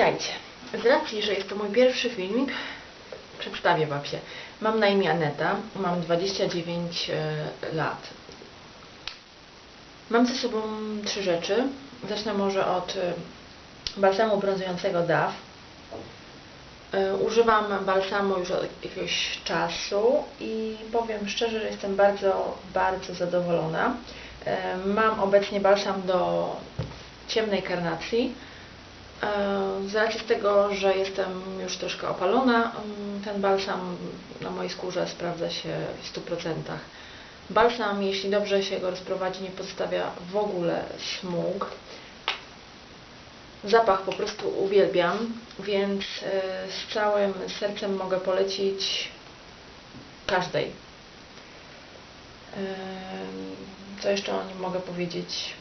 Witajcie. Z racji, że jest to mój pierwszy filmik, przedstawię Wam się. Mam na imię Aneta, mam 29 e, lat. Mam ze sobą trzy rzeczy. Zacznę może od e, balsamu brązującego DAF. E, Używam balsamu już od jakiegoś czasu i powiem szczerze, że jestem bardzo, bardzo zadowolona. Mam obecnie balsam do ciemnej karnacji. E, Z racji tego, że jestem już troszkę opalona, mm, ten balsam na mojej skórze sprawdza się w 100%. Balsam, jeśli dobrze się go rozprowadzi, nie pozostawia w ogóle smug. Zapach po prostu uwielbiam, więc e, z całym sercem mogę polecić każdej. E, Co jeszcze o nim mogę powiedzieć?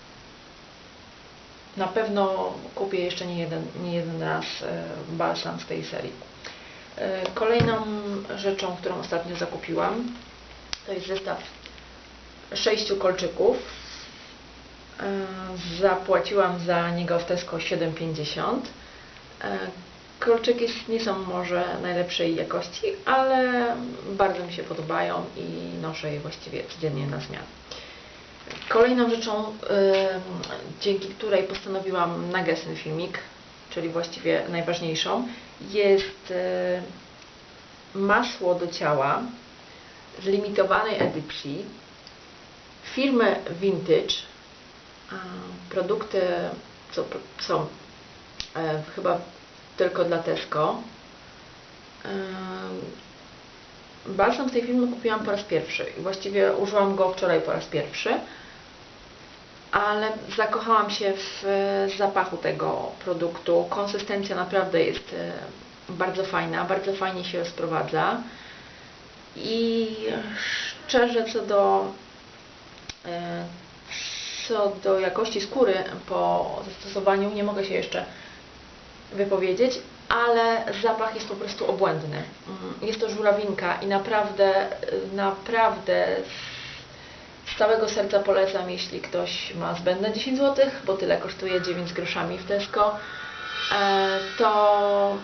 Na pewno kupię jeszcze nie jeden, nie jeden raz e, balsam z tej serii. E, Kolejną rzeczą, którą ostatnio zakupiłam, to jest zestaw sześciu kolczyków. E, Zapłaciłam za niego w Tesco 7,50. E, Kolczyki nie są może najlepszej jakości, ale bardzo mi się podobają i noszę je właściwie codziennie na zmianę. Kolejną rzeczą, dzięki której postanowiłam nagrać ten filmik, czyli właściwie najważniejszą, jest y, masło do ciała z limitowanej edycji firmy Vintage. Produkty co, są e, chyba tylko dla Tesco. Balsam z tej firmy kupiłam po raz pierwszy. Właściwie użyłam go wczoraj po raz pierwszy, ale zakochałam się w zapachu tego produktu. Konsystencja naprawdę jest e, bardzo fajna, bardzo fajnie się rozprowadza. I szczerze co do e, co do jakości skóry po zastosowaniu nie mogę się jeszcze wypowiedzieć, ale zapach jest po prostu obłędny. Mm, Jest to żurawinka i naprawdę, naprawdę z całego serca polecam, jeśli ktoś ma zbędne 10 zł, bo tyle kosztuje 9 z groszami w Tesco, e, to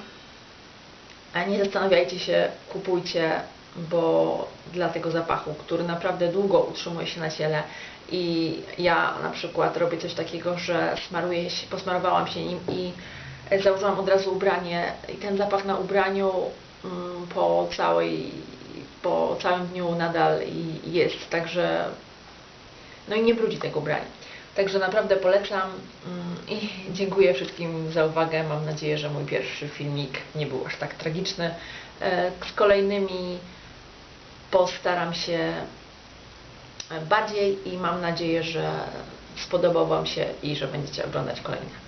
e, nie zastanawiajcie się, kupujcie, bo dla tego zapachu, który naprawdę długo utrzymuje się na ciele i ja na przykład robię coś takiego, że się, posmarowałam się nim i założyłam od razu ubranie i ten zapach na ubraniu mm, po całej, po całym dniu nadal jest, także no i nie brudzi tego ubrania. Także naprawdę polecam mm, i dziękuję wszystkim za uwagę. Mam nadzieję, że mój pierwszy filmik nie był aż tak tragiczny. E, Z kolejnymi postaram się bardziej i mam nadzieję, że spodobał Wam się i że będziecie oglądać kolejne.